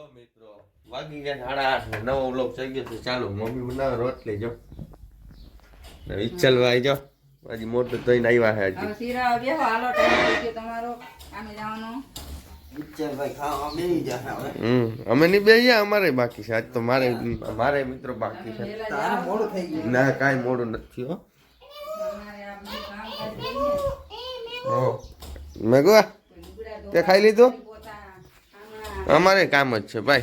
Hello મિત્રો વાગી ગયા સાડા આઠ ને નવો વ્લોગ થઈ ગયો છે. ચાલો મમ્મી બનાવે રોટલી જો. ને વિચલભાઈ જો. હજી મોટું થઈને આવ્યા છે હજી. શીરા બેહો હાલો ટાઈમ થઈ ગયો તમારો. આમે જવાનો. ભાઈ ખાવા બેસી જા હવે. હમ અમે નહીં બે અમારે બાકી છે. આજ તો મારે મારે મિત્રો બાકી છે. વહેલા તારે જાઓ. મોડું થઈ ગયું. ના કાંઈ મોડું નથી હો. મેં તે ખાઈ લીધું. અમારે કામ જ છે ભાઈ.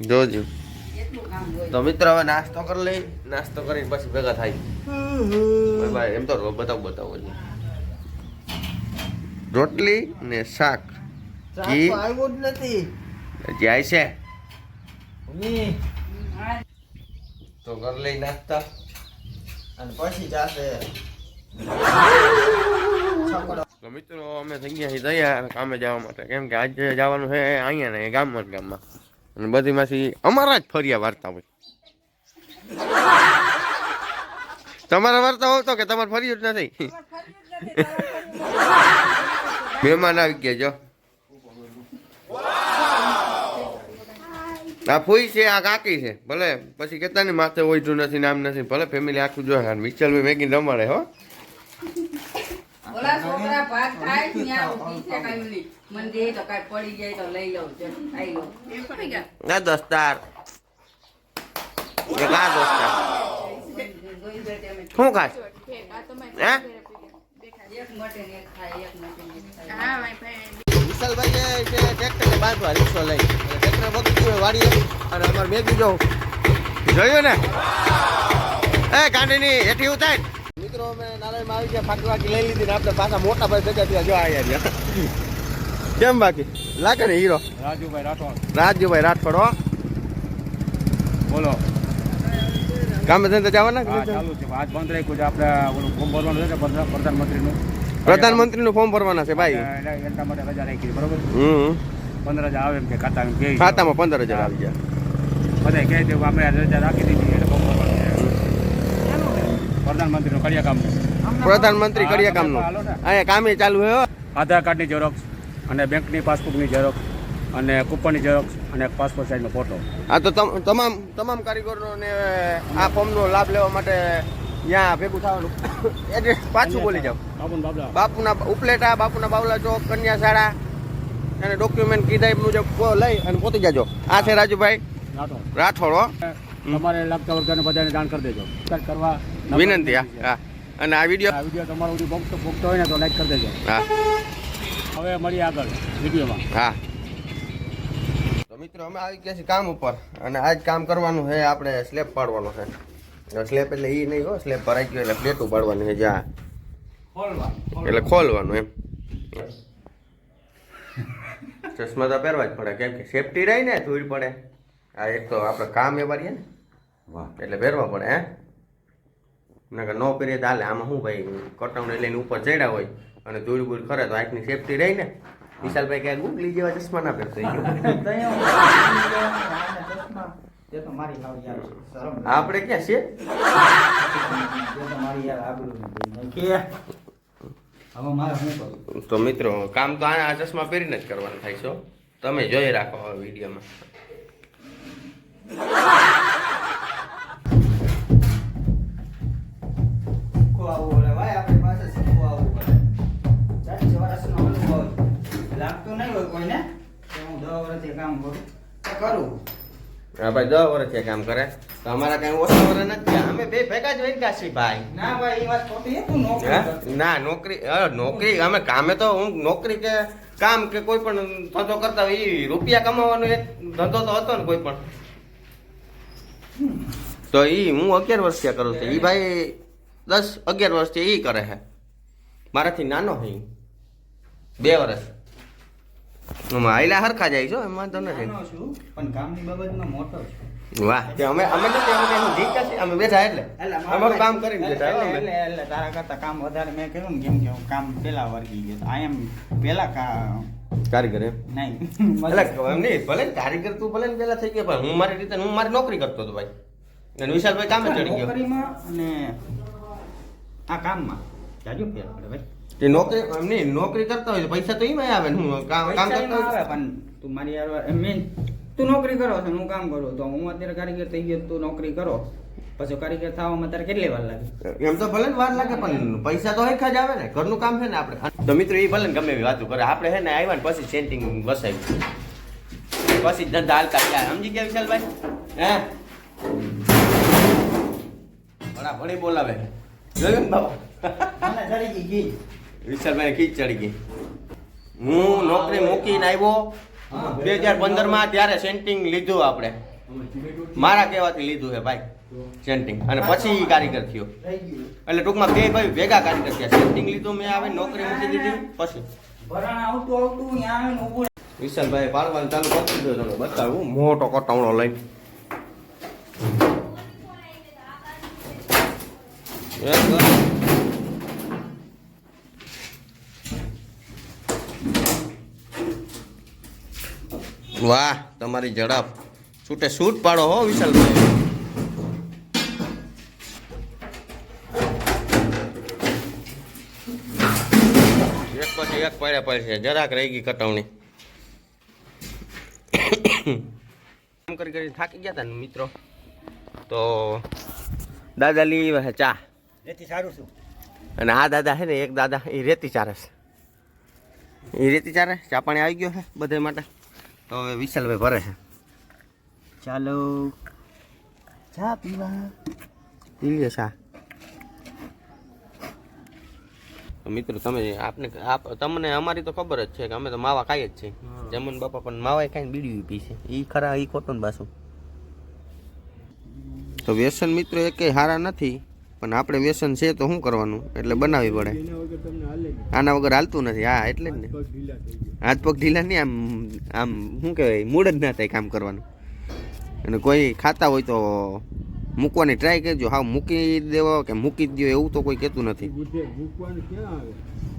જોજો. કેટલું કામ હોય? તો મિત્રો હવે નાસ્તો કરી લઈ નાસ્તો કરીને પછી ભેગા થાય. ભાઈ એમ તો રો- બતાવો બતાવો. રોટલી ને શાક. ઘી. આવ્યું જ નથી. જાય છે. તો કરી લઈ નાસ્તા. અને પછી જાશે. તો મિત્રો અમે થઈ ગયા છીએ તૈયાર. કામે જવા માટે. કેમ કે આજે જવાનું છે અહીંયા ને ગામમાં ગામમાં. અને બધીમાંથી અમારા જ ફર્યા વાર્તા હોય. તમારા વાર્તા હોવ તો કે તમારે ફર્યું જ નથી? મહેમાન આવી ગયા જો. આ ફૂઈ છે આ કાકી છે. ભલે પછી કેતા ને માથે ઓઈઠું નથી નામ નથી. ભલે ફેમિલી આખું જો વિચલ મેગી રમાડે હો. ઓલા છોકરા ભાત ખાય ત્યાં ઊભી છે કાંઈ નહીં. મને દે તો કાંઈ પડી જાય તો લઈ લઉં છે ખાઈ લઉં એમ પડી ગયા? ના દોસ્તાર. શું ખાય? હે? એક મટે ને એક ખાય એક મટે એક ખાય. વિશાલભાઈ છે ટ્રેક્ટર ને બાંધવા રિક્ષો લઈ. ટ્રેક્ટર વાડીએ. અને અમારે મેગી જો. જોયું ને? એ ગાંડીની હેઠી ઉતાર. મિત્રો અમે નારાયણમાં આવી ગયા ફાકી વાકી લઈ લીધી ને આપણે પાછા મોટા ભાઈ ભેગા થયા જો આયા રહ્યા. કેમ બાકી? લાગે ને હીરો? રાજુભાઈ રાઠોડ. રાજુભાઈ રાઠોડ હો. બોલો. કામે ધંધે જવાના હા ચાલુ છે. આજ બંધ રાખ્યું છે. આપણે ઓલું ફોર્મ ભરવાનું છે પ્રધાનમંત્રીનું. પ્રધાનમંત્રીનું ફોર્મ ભરવાના છે ભાઈ. એટલા માટે રજા રાખી બરોબર? હમ. પંદર હજાર આવે એમ કે ખાતા ખાતામાં પંદર હજાર આવી ગયા. બધા કહે છે આપણે રજા રાખી દીધી એટલે ફોર્મ ભરવાનું છે પ્રધાનમંત્રીનું કડિયા કામનું પ્રધાનમંત્રી કડિયા કામ કામનું અહીંયા કામે ચાલુ હો. આધાર કાર્ડની ઝેરોક્ષ અને બેંકની પાસબુકની ઝેરોક્ષ અને કૂપનની ઝેરોક્સ અને પાસપોર્ટ સાઇઝનો ફોટો આ તો તમ- તમામ તમામ કારીગરો ને આ ફોર્મનો લાભ લેવા માટે ત્યાં ભેગું થવાનું. એડ્રેસ પાછું બોલી જાવ બાપુના ઉપલેટા બાપુના બાવલા ચોક કન્યા શાળા અને ડોક્યુમેન્ટ કીધા મુજબ લઈ અને પહોંચી જાજો. આ છે રાજુભાઈ રાઠોડ. તમારે લાગતા વર્ગને બધાને જાણ કરી દેજો. કરવા વિનંતી હા હા. અને આ વીડિયો આ વીડિયો તમારો સુધી ભક્ત ભક્ત હોય ને તો લાઈક કરી દેજો. હા. હવે મળીએ આગળ વિડીયોમાં. હા. તો મિત્રો અમે આવી ગયા છીએ કામ ઉપર અને આજ કામ કરવાનું છે આપણે સ્લેબ પાડવાનો છે. સ્લેબ એટલે એ નહીં હો સ્લેબ ભરાઈ ગયો એટલે પ્લેટ ઉપાડવાની છે જ્યાં. એટલે ખોલવાનું. એમ. ચશ્મા તો પહેરવા જ પડે કેમ કે સેફટી રહી ને ધૂળ પડે. આ એક તો આપણે કામ એ વાળીએ ને. એટલે પહેરવા પડે હે. નકર નો પહેરીએ તો હાલે. આમાં શું ભાઈ? કટાવને લઈને ઉપર ચડ્યા હોય અને ધૂળ બૂળ ખરે તો આંખની સેફટી રહી ને. વિશાલભાઈ ક્યાં ગુગલી જેવા ચશ્મા ના પહેરતો. આપણે ક્યાં છે તો મિત્રો, કામ તો આ ચશ્મા પહેરીને જ કરવાનું થાય છો તમે જોઈ રાખો વિડીયોમાં. લાગતું નહીં હોય કોઈને કે હું દસ વર્ષથી કામ કરું તો કરું હા ભાઈ દસ વર્ષથી કામ કરે તો અમારા કઈ ઓછા વર્ષ નથી થયા. અમે બે ભેગા જ વૈગા છીએ ભાઈ ના ભાઈ એ વાત ખોટી છે તું નોકરી હે? કરતો. ના નોકરી અ, નોકરી અમે કામે તો હું નોકરી કે કામ કે કોઈ પણ ધંધો કરતા હોય ઈ રૂપિયા કમાવાનો એક ધંધો તો હતો ને કોઈ પણ તો ઈ હું અગિયાર વર્ષ થયા કરું છું ઈ ભાઈ દસ અગિયાર વર્ષથી ઈ કરે છે મારાથી નાનો છે ઈ. બે વર્ષ આયલા હરખા જાય છો એમાં તો નથી. પણ કામની બાબતમાં મોટો છું. વાહ અમે અમે નથી અમે કઈ જીત નથી અમે બેઠા એટલે. એટલે અમારું કામ કરીને બેઠા એટલે તારા કરતા કામ વધારે મેં કર્યું ને કેમ કે હું કામ પેલા વર્ગી ગયો આ એમ પેલા કા કારીગર એમ? નહીં. એટલે એમ નહીં ભલે કારીગર તું ભલે પેલા થઈ ગયા પણ હું મારી રીતે હું મારી નોકરી કરતો હતો ભાઈ. અને વિશાલભાઈ કામે ચડી ગયો. નોકરીમાં અને આ કામમાં જાજો ફેર પડે ભાઈ. તે નોકરી એમ નહીં નોકરી કરતા હોય પૈસા તો એમાં આવે ને હું કામ કામ કરતા આવે પણ તું મારી યાર મેન તું નોકરી કરો છો હું કામ કરું તો હું અત્યારે કારીગર થઈ ગયો તું નોકરી કરો. પછી કારીગર થવામાં તારે કેટલી વાર લાગે? એમ તો ભલે ને વાર લાગે પણ પૈસા તો એક જ આવે ને. ઘરનું કામ છે ને આપણે. તો મિત્રો એ ભલે ને ગમે એવી વાતો કરે આપણે છે ને આવ્યા ને પછી સેન્ટિંગ વસાવી પછી ધંધા હાલતા ગયા સમજી ગયા વિશાલભાઈ? હે? ભણા ભણી બોલાવે. જોયું ને બાબા મને ચડી ગઈ. વિશાલભાઈ ખીચ ચડી ગઈ. હું નોકરી મૂકીને આવ્યો બે હજાર પંદરમાં ત્યારે સેન્ટિંગ લીધું આપણે. મારા કહેવાથી લીધું છે ભાઈ, સેન્ટિંગ. અને પછી કારીગર થયો. એટલે ટૂંકમાં બે ભાઈ ભેગા કારીગર થયા. સેન્ટિંગ લીધું, મેં આવે નોકરી મૂકી દીધી, પછી. વિશાલભાઈ પાડવાનું ચાલુ કરી દીધું તમે બતાવું. મોટો કટાવણો લઈને. એક વાહ તમારી ઝડપ. છૂટે છૂટ પાડો હો વિશાલભાઈ. એક પછી એક પડ્યા પડશે જરાક રહી ગઈ કટવણી કામ કરી કરી થાકી ગયા હતા ને મિત્રો. તો દાદા લઈ ચા. રેતી સારું છું અને આ દાદા છે ને એક દાદા એ રેતી ચારે છે. એ રેતી ચારે? ચા પાણી આવી ગયો છે બધા માટે? તો હવે વિશાલભાઈ ભરે છે. ચાલો. ચા પીવા. પી લે ચા. તો મિત્રો તમે આપને આપ તમને અમારી તો ખબર જ છે કે અમે તો માવા ખાઈએ જ છે જમન બાપા પણ માવાય ખાઈને બીડી પી છે. એ ખરા એ ખોટું ને પાછું. તો વ્યસન મિત્રો એકે સારા નથી. પણ આપણે વ્યસન છે તો શું કરવાનું? એટલે બનાવવી પડે. આના વગર હાલતું નથી. હા, એટલે જ ને. હાથ પગ ઢીલા નહીં, આમ આમ, શું કહેવાય, મૂડ જ ના થાય કામ કરવાનું. અને કોઈ ખાતા હોય તો મૂકવાની ટ્રાય કરજો. હા મૂકી દેવો કે મૂકી દો એવું તો કોઈ કહેતું નથી.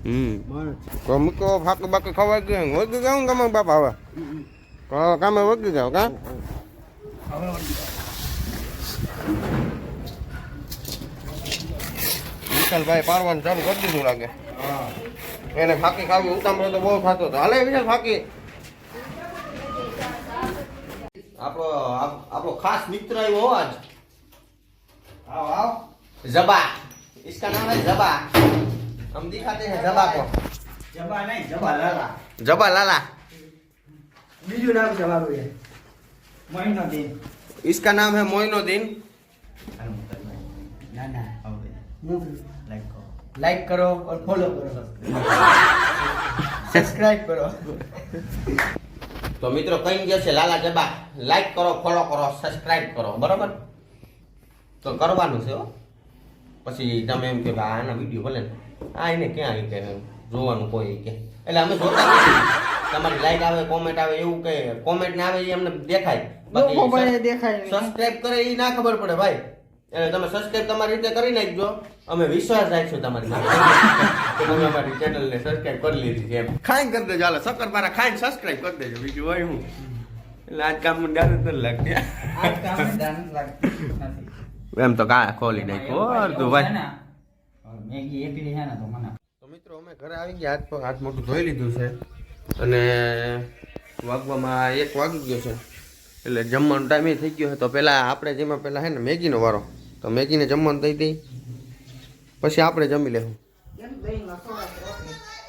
હમ. તો મૂકો ફાક બાકી ખવાઈ ગયું વગી ગયું ગમે બાપા હવે? કામે વગી જાવ કા? વિશાલભાઈ પારવાનું ચાલુ કરી દીધું લાગે એને ફાકી ખાવી ઉતામળો તો બહુ ખાતો હતો હાલે વિશાલ ફાકી આપણો આપ- આપણો ખાસ મિત્ર આવ્યો હો આજ આવ આવ जबा इसका नाम है जबा हम दिखाते हैं जबा को જબા નહીં જબા લાલા जबा लाला બીજું નામ જવાનું છે મહિનો દિન इसका नाम है मोइनुद्दीन ના ના હું લાઈક કરો ઓર ફોલો કરો. સબસ્ક્રાઇબ કરો. તો મિત્રો કઈ ગયો છે લાલા જબા? લાઈક કરો ફોલો કરો સબસ્ક્રાઇબ કરો. બરોબર? તો કરવાનું છે હો. પછી તમે એમ કે આના વીડિયો ભલે ને. આ એને ક્યાં કે જોવાનું કોઈ કે. એટલે અમે જોતા નથી. તમારી લાઈક આવે કોમેન્ટ આવે એવું કે કોમેન્ટ ને આવે એ અમને દેખાય. બાકી પણ દેખાય. સબસ્ક્રાઇબ કરે એ ના ખબર પડે ભાઈ. એટલે તમે સબસ્ક્રાઇબ તમારી રીતે કરી નાખજો. અમે વિશ્વાસ રાખશું તમારી. કે તમે અમારી ચેનલને સબસ્ક્રાઇબ કરી લીધી છે એમ. ખાઈને કરી દેજો. હાલો શક્કર મારા ખાઈને સબસ્ક્રાઇબ કરી દેજો. બીજું હોય હું? એટલે આજ કામ મને ગારું નથી લાગતી. આજ કામ ધ્યાન લાગતું. નથી. એમ તો કા ખોલી નાખો અડધું ભાઈ તો મિત્રો અમે ઘરે આવી ગયા. હાથ પગ હાથ મોટું ધોઈ લીધું છે. અને વાગવામાં એક વાગી ગયો છે. એટલે જમવાનો ટાઈમ થઈ ગયો છે. તો પહેલાં આપણે જેમાં પહેલાં છે ને મેગીનો વારો. તો મેગીને જમવાનું દઈ દઈ પછી આપણે જમી લેવું.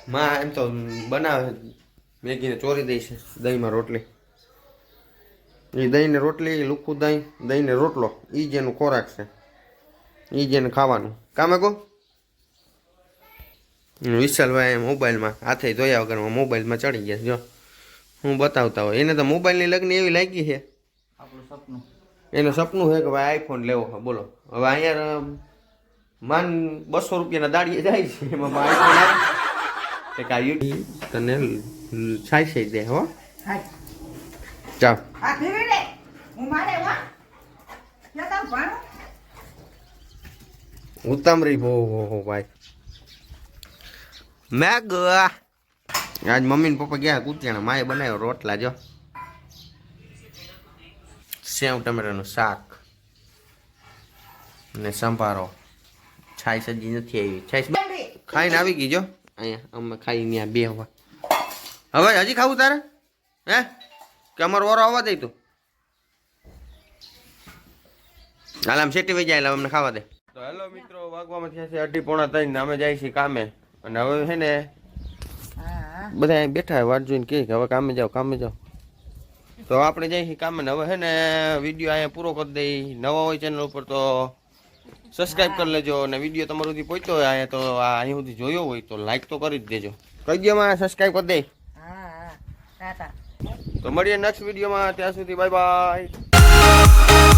માં એમ તો બનાવે, મેગીને ચોરી દઈ છે, દહીંમાં રોટલી. એ દહીંને રોટલી લુખું દહીં, દહીંને રોટલો એ જ ખોરાક છે. એ જ એને ખાવાનું. કામે કહો વિશાલભાઈ મોબાઈલમાં, હાથે જોયા વગરમાં મોબાઈલમાં ચડી ગયા જો. હું બતાવતા હોય. એને તો મોબાઈલની લગ્ન એવી લાગી છે. આપણું સપનું. એનું સપનું છે કે ભાઈ આઈફોન લેવો છે બોલો. હવે અહીંયા માન બસો રૂપિયાના દાડીએ જાય છે. એમાં આઈફોન આવે. કે કા યુટ્યુબ તને છાઈ દે હો. ચાલ. આ રહી હું ઉતામરી બહુ હો હો ભાઈ. મેગ. આજ મમ્મી ને પપ્પા ગયા કૂતિયાણા માએ બનાવ્યો રોટલા જો. સેવ ટમેટાનું શાક ને સંભારો. છાઈ સજી નથી આવી. છાઈ ખાઈને આવી ગઈ જો. અહીંયા અમે ખાઈ ત્યાં બે હવા હવે હજી ખાવું તારે? હે? કે અમારો ઓરો આવવા દે તું? હાલ આમ સેટી વહી જાય અમને ખાવા દે. તો હેલો મિત્રો વાગવામાં થયા છે અઢી પોણા ત્રણ અમે જાય છીએ કામે. અને હવે છે ને બધા અહીં બેઠા વાટ જોઈને કહે કે હવે કામે જાઓ કામે જાઓ. તો આપણે જઈએ કામ હવે હે ને વીડિયો અહીંયા પૂરો કરી દઈ. નવા હોય ચેનલ ઉપર તો સબસ્ક્રાઇબ કરી લેજો અને વીડિયો તમારો સુધી પહોંચ્યો હોય અહીંયા તો આ અહીં સુધી જોયો હોય તો લાઈક તો કરી જ દેજો. કહી દો માં સબસ્ક્રાઇબ કરી દે? તો મળીએ નેક્સ્ટ વિડીયોમાં ત્યાં સુધી બાય બાય